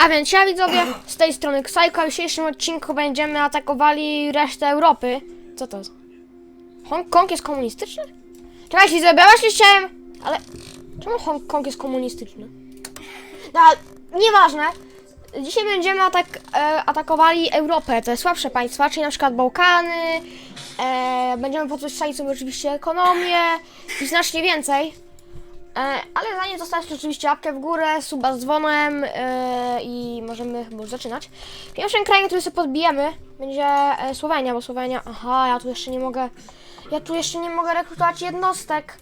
A więc ja widzowie, z tej strony Ksajko, w dzisiejszym odcinku będziemy atakowali resztę Europy. Co to? Hongkong jest komunistyczny? Czekajcie, widzowie, ja właśnie chciałem... Ale czemu Hongkong jest komunistyczny? No, nieważne. Dzisiaj będziemy atak, e, atakowali Europę, te słabsze państwa, czyli na przykład Bałkany. E, będziemy podwyższali sobie oczywiście ekonomię i znacznie więcej. E, ale zanim zostawić oczywiście łapkę w górę, suba z dzwonem e, i możemy chyba już zaczynać. Pierwszym krajem, który sobie podbijemy będzie e, Słowenia, bo Słowenia... Aha, ja tu jeszcze nie mogę... Ja tu jeszcze nie mogę rekrutować jednostek.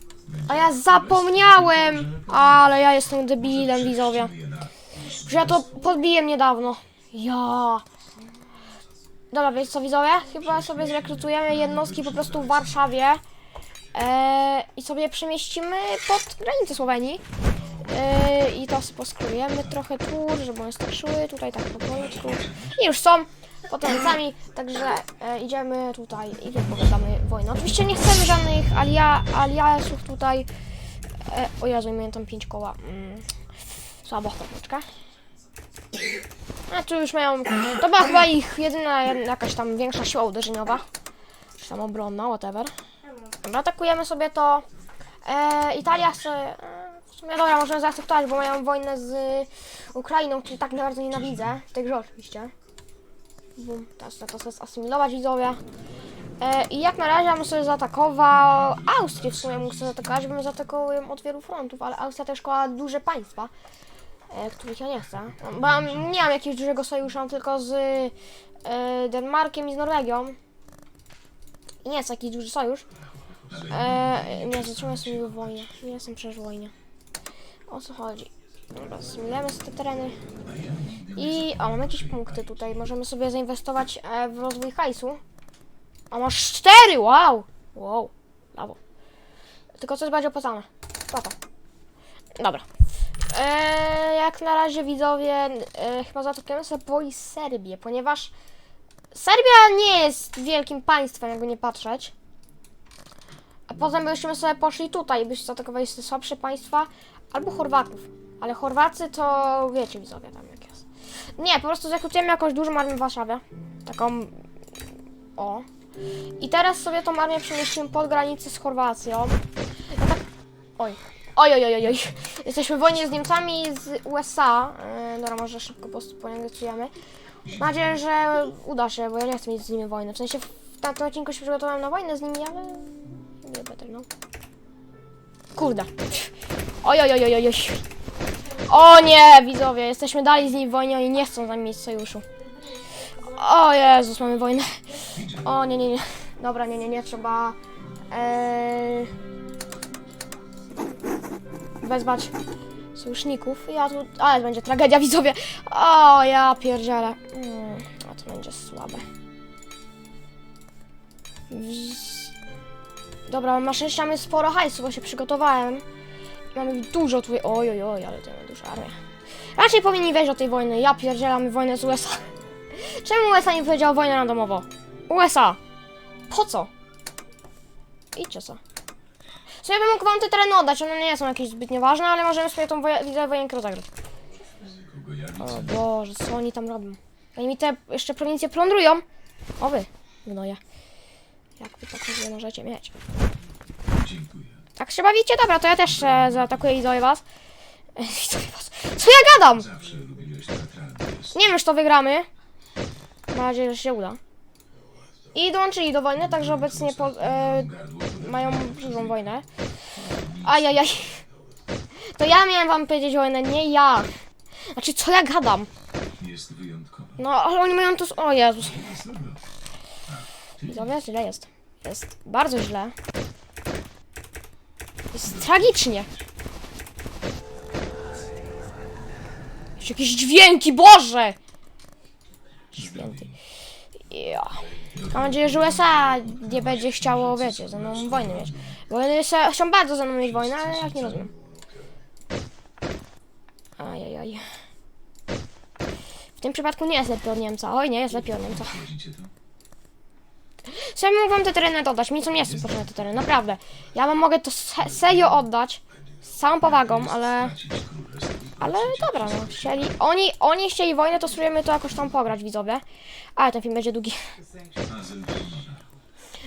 A ja zapomniałem! Ale ja jestem debilem, widzowie. Że ja to podbiłem niedawno. Ja. Dobra, wiecie co widzowie? Chyba sobie zrekrutujemy jednostki po prostu w Warszawie. E, I sobie przemieścimy pod granicę Słowenii. E, I to sobie poskrojemy trochę tu, żeby one starczyły. Tutaj tak powolutku. I już są pod granicami, także e, idziemy tutaj i wypowiadamy wojnę. Oczywiście nie chcemy żadnych alia, aliasów tutaj. E, o Jezu, miałem tam pięć koła. Mm, słabo, chwileczkę. A tu już mają. To była chyba ich jedyna jakaś tam większa siła uderzeniowa. Czy tam obronna, whatever. Dobra, atakujemy sobie to. E, Italia chce. E, w sumie dobra, możemy zaakceptować, bo mają wojnę z Ukrainą, której tak bardzo nienawidzę. Tej grze oczywiście. Bum, teraz to, sobie asymilować widzowie. E, I jak na razie bym sobie zaatakował Austrię w sumie mógł sobie zaatakować, bym zaatakował ją od wielu frontów, ale Austria też szkoła duże państwa e, których ja nie chcę. Bo nie mam jakiegoś dużego sojuszu, mam tylko z e, Denmarkiem i z Norwegią. I nie jest jakiś duży sojusz. E, nie, zatrzymuję sobie wojnę. Nie jestem przecież w wojnie. O co chodzi? Dobra, zmieniamy sobie te tereny. I o, mamy jakieś punkty tutaj. Możemy sobie zainwestować e, w rozwój hajsu. A masz cztery! Wow! Wow, brawo. Tylko co jest bardziej opłacane? Płata. Dobra. Eee, jak na razie widzowie, e, chyba zaatakujemy sobie boi Serbię, ponieważ Serbia nie jest wielkim państwem, jakby nie patrzeć. A potem byśmy sobie poszli tutaj, byśmy zaatakowali słabsze państwa, albo Chorwatów. Ale Chorwacy to wiecie widzowie tam jak jest. Nie, po prostu zakrutujemy jakąś dużą armię w Warszawie. Taką... O. I teraz sobie tą armię przemieścimy pod granicę z Chorwacją. Tak... Oj. Oj, oj, oj, oj. Jesteśmy w wojnie z Niemcami i z USA. Yy, dobra, może szybko po prostu ponegocjujemy. Mam nadzieję, że uda się, bo ja nie chcę mieć z nimi wojny. W sensie w tamtym odcinku się przygotowałem na wojnę z nimi, ale... Better, no. Kurde. Oj, oj, oj, oj, oj. O nie, widzowie, jesteśmy dalej z nimi w wojnie, oni nie chcą z nami mieć sojuszu. O Jezus, mamy wojnę. O nie, nie, nie. Dobra, nie, nie, nie, trzeba... Eee wezwać sojuszników. Ja tu... Ale będzie tragedia, widzowie. O, ja pierdzielę. Mm, a to będzie słabe. Dobra, na szczęście mamy sporo hajsu, bo się przygotowałem. Mamy dużo tu... Oj, oj, oj, ale to mamy dużą armię. Raczej powinni wejść do tej wojny. Ja pierdzielę, mamy wojnę z USA. Czemu USA nie powiedział wojnę randomowo? USA! Po co? Idźcie co? Co ja bym mógł wam te tereny oddać, one nie są jakieś zbytnio ważne, ale możemy sobie tą woje- widzę rozegrać. O Boże, co oni tam robią? Oni mi te jeszcze prowincje plądrują. O wy, gnoje. Jak wy tak nie możecie mieć? Dziękuję. Tak się bawicie? Dobra, to ja też e, zaatakuję i was. E, was. Co ja gadam? Zawsze lubiłeś teatralny jest. Nie wiem, czy to wygramy. Mam nadzieję, że się uda. I dołączyli do wojny, także obecnie po, e, mają dużą wojnę. Ajajaj. To ja miałem wam powiedzieć wojnę, nie ja. Znaczy, co ja gadam? jest wyjątkowa. No, ale oni mają to... s- O Jezus. Dobra. Widzowie, źle jest. Bardzo źle. Jest tragicznie. Jeszcze jakieś dźwięki, Boże! Święty. Ja. Mam nadzieję, że USA nie będzie chciało, wiecie, ze mną wojny mieć. Bo se- chcą bardzo ze mną mieć wojnę, ale jak nie rozumiem. Ajajaj. W tym przypadku nie jest lepiej od Niemca. Oj, nie jest lepiej od Niemca. Widzicie to? Sam mógł wam te tereny dodać, mi są nie są potrzebne te tereny, naprawdę. Ja wam mogę to se serio oddać, z całą powagą, ale... Ale dobra, no. Chcieli, oni, oni chcieli wojnę, to spróbujemy to jakoś tam pograć, widzowie. Ale ten film będzie długi.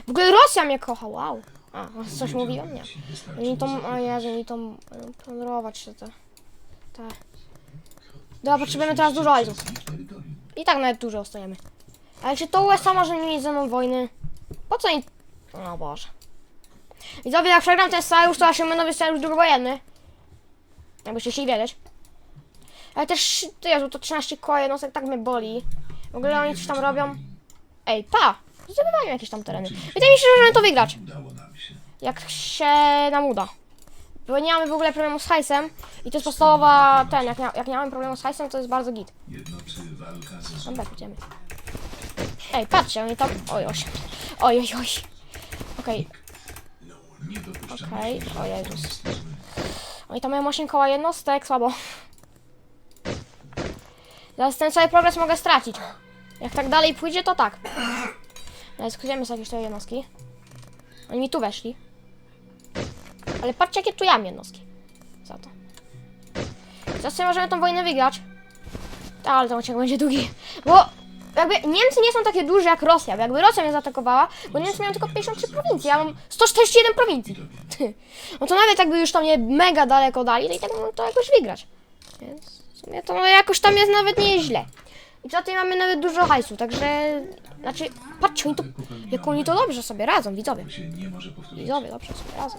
W ogóle Rosja mnie kocha, wow. A, coś mówiłem? Nie. Oni to, o Jezu, oni to mają plądrować się te. Te. Dobra, potrzebujemy teraz dużo hajsu. I tak nawet dużo ostajemy. Ale czy to USA może mieć ze mną wojny? Po co oni... O Boże. Widzowie, jak przegram ten sojusz, to osiągnę nowy sojusz drugowojenny. Jakbyście chcieli wiedzieć. Ale też, to Jezu, to 13 koła jednostek tak mnie boli. W ogóle oni coś tam robią. Ej, pa! Zdobywają jakieś tam tereny. Wydaje mi się, że możemy to wygrać. Się. Jak się nam uda. Bo nie mamy w ogóle problemu z hajsem. I to jest podstawowa ten, jak jak nie mamy problemu z hajsem, to jest bardzo git. Tam tak idziemy. Ej, patrzcie, oni tam... Oj, oj. Oj, oj, oj. Okej, dopuszczamy Okej, się, o Jezus. oni tam mają 8 koła jednostek, słabo. Zaraz ten cały progres mogę stracić. Jak tak dalej pójdzie, to tak. Ale skrócimy sobie jakieś te jednostki. Oni mi tu weszli. Ale patrzcie, jakie tu ja mam jednostki. Za to. Teraz sobie możemy tą wojnę wygrać. Ale ten odcinek będzie długi. Bo jakby Niemcy nie są takie duże jak Rosja. Bo jakby Rosja mnie zaatakowała, bo Niemcy mają tylko 53 prowincje, ja mam 141 prowincji. No to nawet jakby już tam mnie mega daleko dali, to i tak to jakoś wygrać. Więc w sumie to jakoś tam jest nawet nieźle. I poza tym mamy nawet dużo hajsu, także... Znaczy, patrzcie, oni to, jak oni to dobrze sobie radzą, widzowie. Nie. Widzowie, dobrze sobie radzą.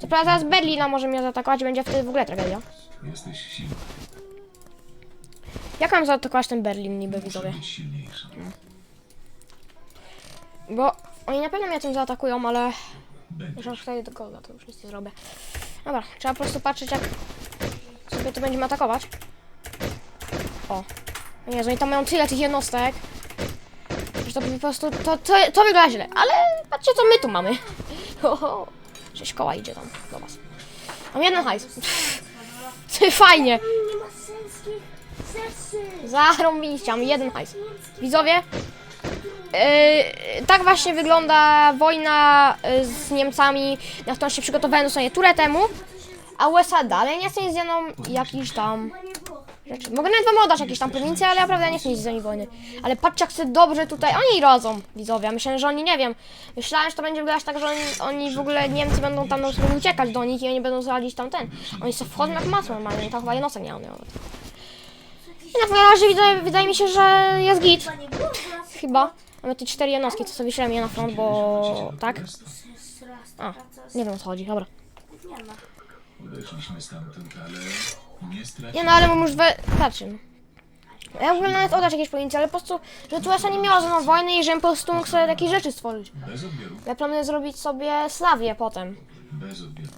Co prawda teraz Berlina może mnie zaatakować, będzie wtedy w ogóle tragedia. Jesteś silny. Jak mam zaatakować ten Berlin niby, widzowie? Bo oni na pewno mnie tym zaatakują, ale... Będziesz. Muszę wtedy do golda, to już nic nie zrobię. Dobra, trzeba po prostu patrzeć jak sobie to będziemy atakować. O. O Jezu, oni tam mają tyle tych jednostek. Że to po prostu, to, to, to wygląda źle. Ale patrzcie co my tu mamy. Ho, ho. Sześć koła idzie tam do was. Mam jeden hajs. Fajnie. Nie ma rzeczy. Zarąbiście, mam jeden hajs. Widzowie, yy, tak właśnie wygląda wojna yy, z Niemcami, na którą się przygotowałem dosłownie turę temu, a USA dalej nie chce nic ze jakiś tam rzeczy. Mogę nawet wam oddać jakieś tam prowincje, ale naprawdę nie chcę nic z nimi wojny. Ale patrzcie jak sobie dobrze tutaj, oni rodzą, widzowie, myślałem, że oni, nie wiem, myślałem, że to będzie wyglądać tak, że oni, oni w ogóle, Niemcy będą tam sobie uciekać do nich i oni będą zaradzić tam ten. Oni sobie wchodzą jak masło normalnie, tam chyba jednostek nie mamy. I na pewno razie wydaje, wydaje mi się, że jest git. Chyba. Mamy te cztery jednostki, co sobie wyślemy je na front, bo... Tak? A, Nie wiem o co chodzi, dobra. nie ma. Odeszliśmy stamtąd, ale nie straciliśmy. Nie no, ale mam już we... Patrzę. Ja w ogóle nawet oddać jakieś prowincje, ale po prostu, że tu USA nie miała ze mną wojny i żebym po prostu mógł sobie takie rzeczy stworzyć. Bez odbioru. Ja planuję zrobić sobie Slawię potem. Bez odbioru.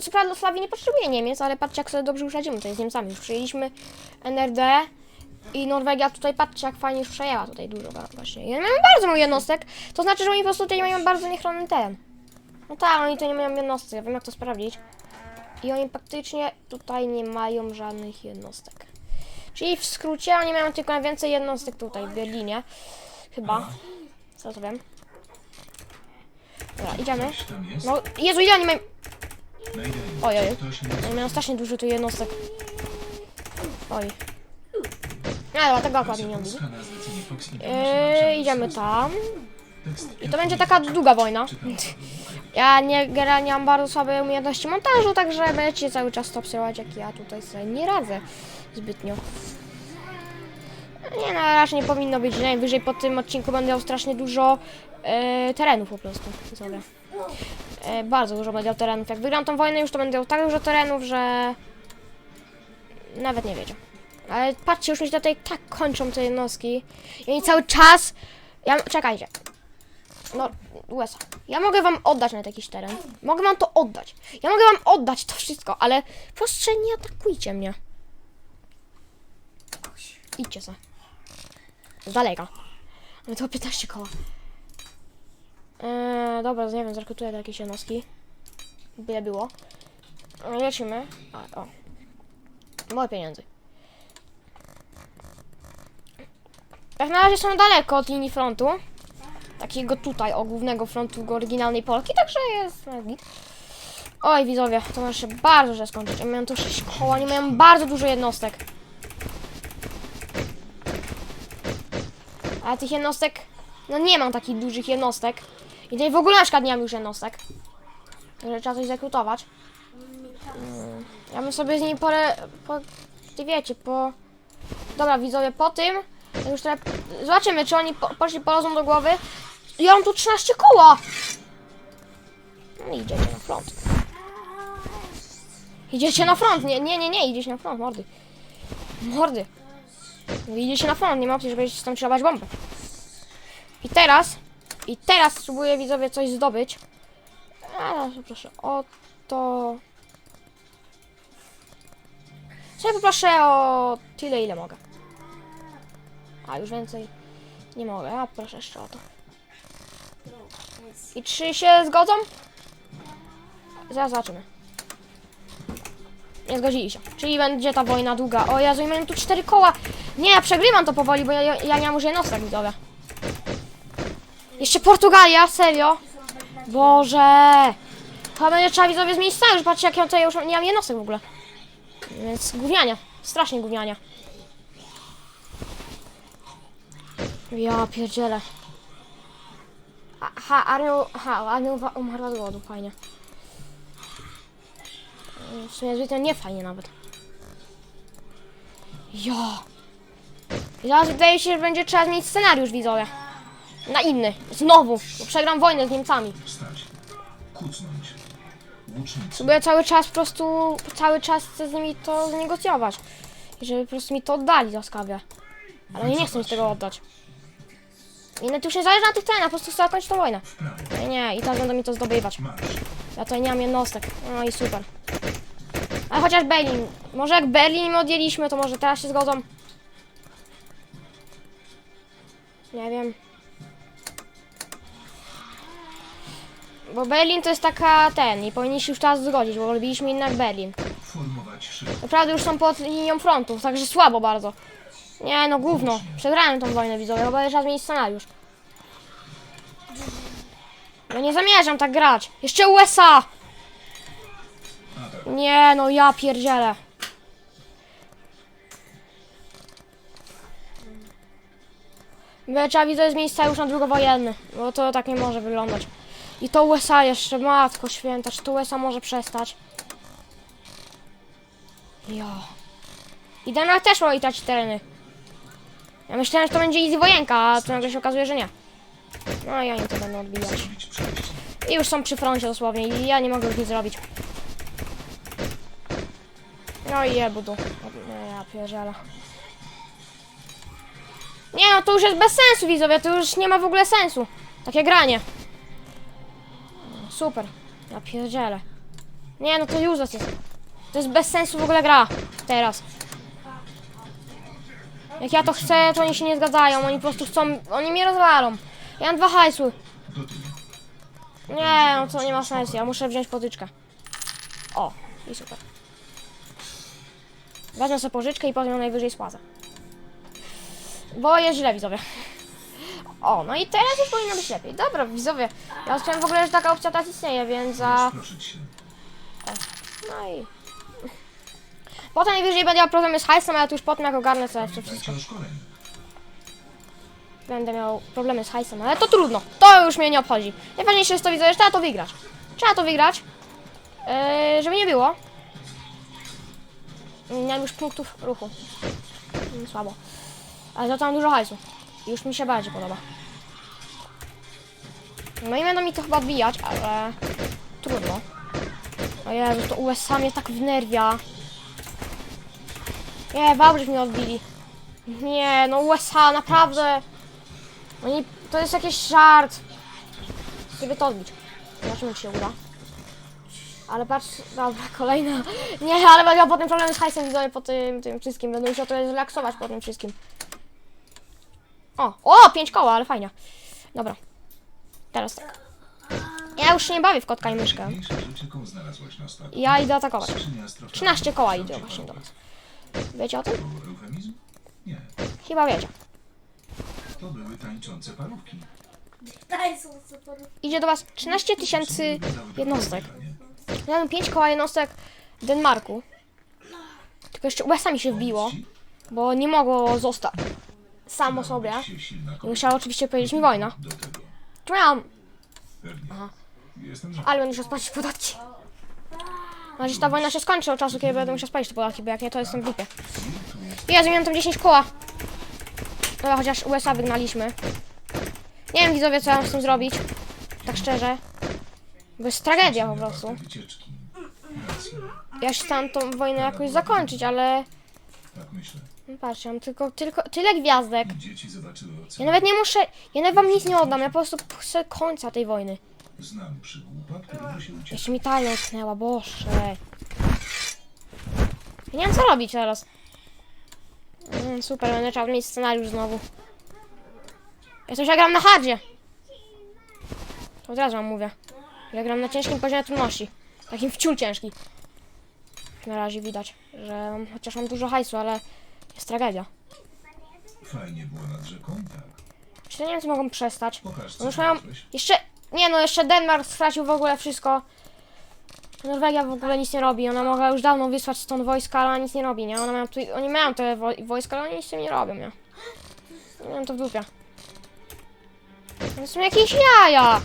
Co prawda nie potrzebuje Niemiec, ale patrzcie jak sobie dobrze uszadzimy tutaj z Niemcami. Już przejęliśmy NRD i Norwegia tutaj, patrzcie jak fajnie już przejęła tutaj dużo właśnie. I mają bardzo mało jednostek, to znaczy, że oni po prostu tutaj mają bardzo niechroniony teren. No tak, oni tutaj nie mają jednostek, ja wiem jak to sprawdzić. I oni praktycznie tutaj nie mają żadnych jednostek. Czyli w skrócie oni mają tylko najwięcej jednostek tutaj w Berlinie. Chyba. Co to wiem. Dobra, idziemy. No, Jezu, ile oni mają... Mayday. Oj, oj. Ktoś mnie Oni mają strasznie dużo tu jednostek. Oj. No dobra, tego akurat nie Fox Yy, idziemy tam. I to będzie taka długa wojna. Ja nie, generalnie mam bardzo słabe umiejętności montażu, także będziecie cały czas to obserwować, jak ja tutaj sobie nie radzę zbytnio. Nie no, raczej nie powinno być najwyżej po tym odcinku będę miał strasznie dużo e, terenów po prostu. Sobie. E, bardzo dużo będę miał terenów. Jak wygram tą wojnę już to będę miał tak dużo terenów, że nawet nie wiedział. Ale patrzcie, już mi się tutaj tak kończą te jednostki. I oni cały czas... Ja, czekajcie. No, USA. Ja mogę wam oddać nawet jakiś teren. Mogę wam to oddać. Ja mogę wam oddać to wszystko, ale proszę nie atakujcie mnie. Idźcie se. Z daleka. Ale to 15 koła. Dobra, nie wiem, zrekrutuję do jakiejś jednostki. Byle było. E, Lecimy. A, o. Mało pieniędzy. Jak na razie są daleko od linii frontu. Takiego tutaj, o głównego frontu oryginalnej Polski, także jest no. Oj, widzowie, to może się bardzo źle skończyć. Mają tu 6 koła, mają bardzo dużo jednostek. Ale tych jednostek... No nie mam takich dużych jednostek. I tutaj w ogóle na przykład nie mam już jednostek. Także trzeba coś zakrutować. Ja bym sobie z nimi porę... Po, ty wiecie, po... Dobra, widzowie, po tym... Już teraz... Zobaczymy, czy oni po, poszli po rozum do głowy. Ja mam tu 13 koła! No idziecie na front. Idziecie na front, nie, nie, nie, nie, idziecie na front, mordy. Mordy. Idziecie na front, nie ma opcji, żeby tam trzymać bombę. I teraz, i teraz spróbuję widzowie coś zdobyć. A, proszę, o to... Sobie poproszę o tyle, ile mogę. A, już więcej nie mogę, a proszę jeszcze o to. I czy się zgodzą? Zaraz zobaczymy. Nie zgodzili się. Czyli będzie ta wojna długa. O Jezu, i tu cztery koła. Nie, ja przegrywam to powoli, bo ja, ja, ja nie mam już jednostek widzowie. Jeszcze Portugalia, serio? Boże. Chyba będzie trzeba widzowie zmienić scenariusz. Patrzcie, jak ja tutaj już nie mam jednostek w ogóle. Więc gówniania. Strasznie gówniania. Ja pierdzielę. Aha, armia, aha, armia uwa- umarła z głodu, fajnie. W sumie zwykle nie fajnie nawet. Ja. I teraz wydaje się, że będzie trzeba zmienić scenariusz, widzowie. Na inny. Znowu. Bo przegram wojnę z Niemcami. Kucnąć. Łucznicy. Próbuję cały czas po prostu, cały czas chcę z nimi to znegocjować. I żeby po prostu mi to oddali łaskawie. Ale oni nie chcą mi tego oddać. I nawet już nie zależy na tych cenach, po prostu chcę zakończyć tą wojnę. Nie, nie, i teraz będą mi to zdobywać. Marsz. Ja tutaj nie mam jednostek. No i super. Ale chociaż Berlin. Może jak Berlin im odjęliśmy, to może teraz się zgodzą. Nie wiem. Bo Berlin to jest taka ten i powinni się już teraz zgodzić, bo robiliśmy jednak Berlin. Naprawdę już są pod linią frontu, także słabo bardzo. Nie no, gówno. Przegrałem tą wojnę widzowie, chyba trzeba zmienić scenariusz. Ja nie zamierzam tak grać. Jeszcze USA! Nie no, ja pierdzielę. Trzeba widzę zmienić scenariusz na drugowojenny, bo to tak nie może wyglądać. I to USA jeszcze, matko święta, czy to USA może przestać? Ja. I Denmark też tracić tereny. Ja myślałem, że to będzie easy wojenka, a to nagle się okazuje, że nie. No i im to będę odbijać. I już są przy froncie dosłownie i ja nie mogę już nic zrobić. No i jebudu. Nie, ja pierdzielę. Nie no, to już jest bez sensu widzowie, to już nie ma w ogóle sensu. Takie granie. Super. Ja pierdzielę. Nie no, to useless jest. To jest bez sensu w ogóle gra. Teraz. Jak ja to chcę, to oni się nie zgadzają. Oni po prostu chcą... Oni mnie rozwalą. Ja mam dwa tyłu. Nie, no to nie ma sensu. Ja muszę wziąć pożyczkę. O, i super. Wezmę sobie pożyczkę i potem ją najwyżej spłacę. Bo jest źle, widzowie. O, no i teraz już powinno być lepiej. Dobra, widzowie. Ja chciałem w ogóle, że taka opcja teraz istnieje, więc za... Się. No i... Potem najwyżej będę miał problemy z hajsem, ale to już potem jak ogarnę sobie wszystko. Będę miał problemy z hajsem, ale to trudno. To już mnie nie obchodzi. Najważniejsze jest to, widzę, że trzeba to wygrać. Trzeba to wygrać. Yy, żeby nie było. Nie mam już punktów ruchu. Słabo. Ale za to mam dużo hajsu. Już mi się bardziej podoba. No i będą mi to chyba odbijać, ale trudno. O Jezu, to USA mnie tak wnerwia. Nie, Wałbrzych mnie odbili. Nie, no USA, naprawdę. Oni, to jest jakiś żart. Sobie to odbić. Zobaczymy, czy się uda. Ale patrz, dobra, kolejna. Nie, ale będę miał potem problemy z hajsem widzowie po tym, tym wszystkim. Będę musiał to zrelaksować po tym wszystkim. O, o, pięć koła, ale fajnie. Dobra. Teraz tak. Ja już się nie bawię w kotka i myszkę. Ja idę atakować. Skrzynia z trofeami. 13 koła idzie właśnie do nas. Wiecie o tym? Chyba wiecie. To były tańczące parówki. Idzie do was 13 tysięcy jednostek. Miałem 5 koła jednostek Denmarku. Tylko jeszcze USA mi się wbiło, bo nie mogło zostać samo sobie. I musiała oczywiście powiedzieć mi wojna. do tego. Tu miałam, Pewnie. Jestem za. ale będę musiał spłacić podatki. Mam nadzieję, że ta wojna się skończy od czasu, kiedy będę musiał spłacić te podatki, bo jak nie, to jestem w dupie. Jezu, miałem tam 10 koła. No, chociaż USA wygnaliśmy. Nie wiem, widzowie, co ja mam z tym zrobić. Tak szczerze. Bo jest tragedia po prostu. Ja się staram tą wojnę jakoś zakończyć, ale... Tak myślę. Mam tylko, tylko tyle gwiazdek. Dzieci zobaczyły Ja ocean. nawet nie muszę... Ja nawet wam nic nie oddam, ja po prostu chcę końca tej wojny. Znam przygłupa, którego się ucieka. Jeszcze mi talia utknęła, boże. Ja nie wiem co robić teraz. Mm, super, będę trzeba mieć scenariusz znowu. Ja coś ja gram na hardzie. To od razu wam mówię. Ja gram na ciężkim poziomie trudności. Takim wciul ciężki. Na razie widać, że mam, chociaż mam dużo hajsu, ale jest tragedia. Fajnie było nad rzeką, tak. Czy Niemcy mogą przestać? Pokaż, No co już znalazłeś. Jeszcze... Nie no, jeszcze Denmark stracił w ogóle wszystko. Norwegia w ogóle nic nie robi. Ona mogła już dawno wysłać stąd wojska, ale ona nic nie robi, nie? Ona mają tu... Oni mają te wo- wojska, ale oni nic z tym nie robią, nie? Nie wiem, to w dupie. To są jakieś jaja!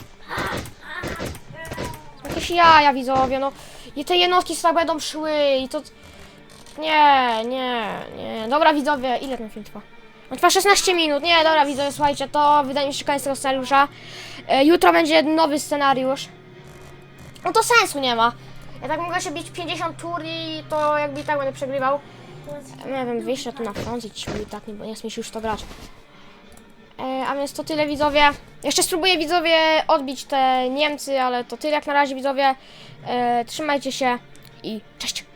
Są jakieś jaja, widzowie, no. I te jednostki sobie tak będą szły i to... Nie, nie, nie. Dobra, widzowie, ile ten film trwa? On trwa 16 minut. Nie, dobra, widzowie, słuchajcie, to wydaje mi się koniec tego scenariusza. E, jutro będzie nowy scenariusz. No to sensu nie ma. Ja tak mogę się bić 50 tur i to jakby i tak będę przegrywał. Nie wiem, wyjście tu na front i tak nie, nie chce mi się już to grać. E, a więc to tyle widzowie. Jeszcze spróbuję widzowie odbić te Niemcy, ale to tyle jak na razie widzowie. E, trzymajcie się i cześć!